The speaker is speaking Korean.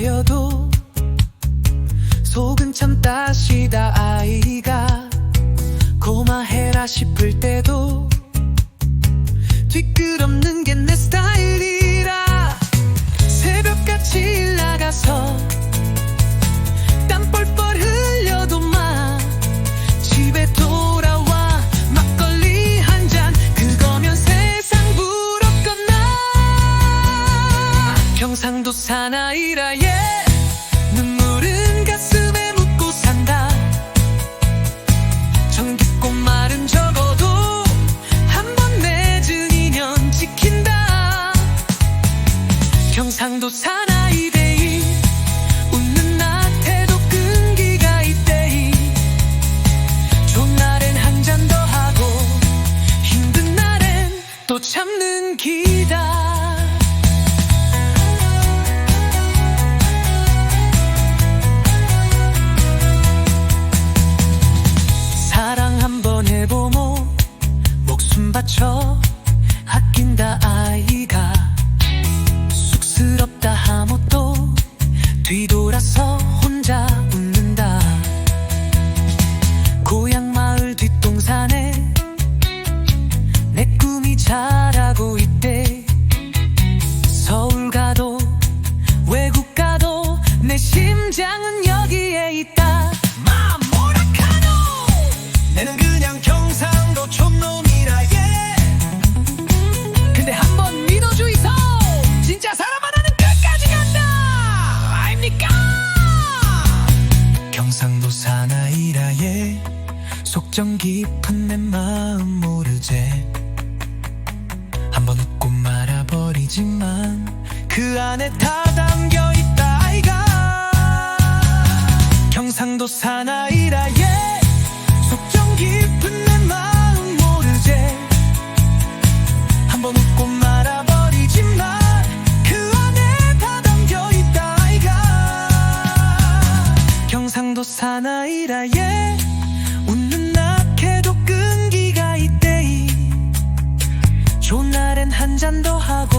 좀 투박하여도 속은 참 따시다 아이가. 고마해라 싶을 때도 뒷끝없는 게 내 스타일이라. 새벽같이 일 나가서 경상도 사나이라 예. 눈물은 가슴에 묻고 산다. 정깊고 말은 적어도 한 번 맺은 인연 지킨다. 경상도 사나이 데이 웃는 나태도 끈기가 있대이. 좋은 날엔 한 잔 더 하고 힘든 날엔 또 참는 기다 바쳐 아낀다 아이가. 쑥스럽다 하모또 뒤돌아서 혼자 웃는다. 고향 마을 뒷동산에 내 꿈이 자라고 있대. 서울 가도 외국 가도 내 심장은 경상도 사나이라 예. 속정 깊은 내 마음 모르제. 한번 웃고 말아버리지만 그 안에 다 사나이라 예. 웃는 낙해도 끈기가 있대 좋은 날엔 한 잔 더 하고